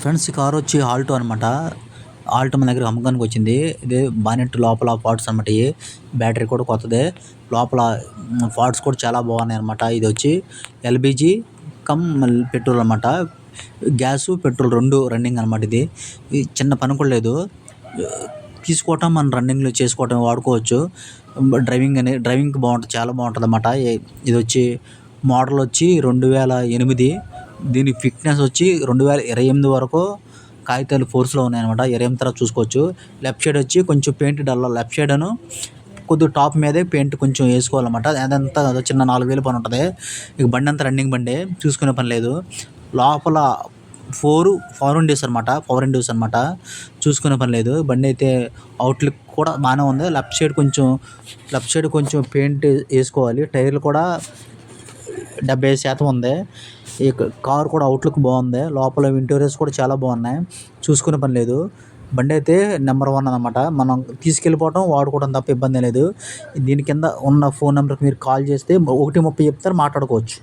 Friends ఈ car వచ్చి Alto అనమాట ఆల్టో మన దగ్గర అమ్మకానికి వచ్చింది. ఇది బానెట్ లోపల పార్ట్స్ అనమాట ఇవి బ్యాటరీ కూడా కొత్తదే. లోపల పార్ట్స్ కూడా చాలా బాగున్నాయి అనమాట ఇది వచ్చి ఎల్పిజి కమ్ మళ్ళీ పెట్రోల్ అనమాట గ్యాస్ పెట్రోల్ రెండు రన్నింగ్ అనమాట ఇది. చిన్న పని కూడా లేదు. తీసుకోవటం మనం రన్నింగ్లో చేసుకోవటం వాడుకోవచ్చు. డ్రైవింగ్ అనే డ్రైవింగ్ బాగుంటుంది చాలా బాగుంటుంది అనమాట ఇది వచ్చి మోడల్ వచ్చి రెండు వేల ఎనిమిది. దీని ఫిట్నెస్ వచ్చి రెండు వేల ఇరవై ఎనిమిది వరకు కాగితాలు ఫోర్స్లో ఉన్నాయన్నమాట. ఇరవై ఎనిమిది తర్వాత చూసుకోవచ్చు. లెఫ్ట్ సైడ్ వచ్చి కొంచెం పెయింట్ డల్ లెఫ్ట్ సైడ్ అను కొద్దిగా టాప్ మీదే పెయింట్ కొంచెం వేసుకోవాలన్నమాట. అదంతా చిన్న నాలుగు వేలు పని ఉంటుంది. ఇక బండి అంతా రన్నింగ్ బండి. చూసుకునే పని లేదు. లోపల ఫోర్ పవర్ డ్యూస్ అనమాట పవర్ డ్యూస్ అనమాట చూసుకునే పని లేదు. బండి అయితే అవుట్లుక్ కూడా బాగానే ఉంది. లెఫ్ట్ సైడ్ కొంచెం లెఫ్ట్ సైడ్ కొంచెం పెయింట్ వేసుకోవాలి. టైర్లు కూడా డెబ్బై ఐదు శాతం ఉంది. ఈ కార్ కూడా అవుట్లుక్ బాగుంది లోపల ఇంటీరియర్స్ కూడా చాలా బాగున్నాయి చూసుకునే పని లేదు. బండి అయితే నెంబర్ వన్ అనమాట మనం తీసుకెళ్ళిపోవటం వాడుకోవడం తప్ప ఇబ్బంది లేదు. దీని కింద ఉన్న ఫోన్ నెంబర్కి మీరు కాల్ చేస్తే ఒకటి ముప్పై చెప్తారు మాట్లాడుకోవచ్చు.